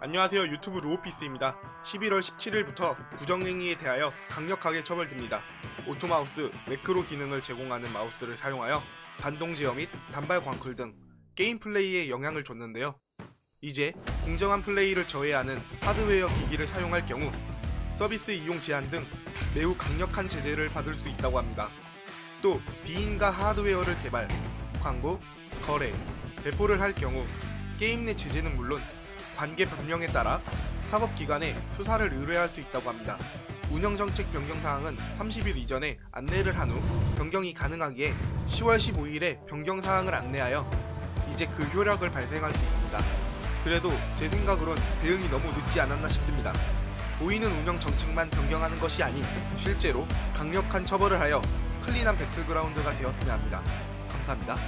안녕하세요 유튜브 루오피스입니다. 11월 17일부터 부정행위에 대하여 강력하게 처벌됩니다. 오토마우스, 매크로 기능을 제공하는 마우스를 사용하여 반동 제어 및 단발 광클 등 게임 플레이에 영향을 줬는데요. 이제 공정한 플레이를 저해하는 하드웨어 기기를 사용할 경우 서비스 이용 제한 등 매우 강력한 제재를 받을 수 있다고 합니다. 또 비인가 하드웨어를 개발, 광고, 거래, 배포를 할 경우 게임 내 제재는 물론 관계 변경에 따라 사법기관에 수사를 의뢰할 수 있다고 합니다. 운영정책 변경 사항은 30일 이전에 안내를 한 후 변경이 가능하기에 10월 15일에 변경 사항을 안내하여 이제 그 효력을 발생할 수 있습니다. 그래도 제 생각으론 대응이 너무 늦지 않았나 싶습니다. 보이는 운영 정책만 변경하는 것이 아닌 실제로 강력한 처벌을 하여 클린한 배틀그라운드가 되었으면 합니다. 감사합니다.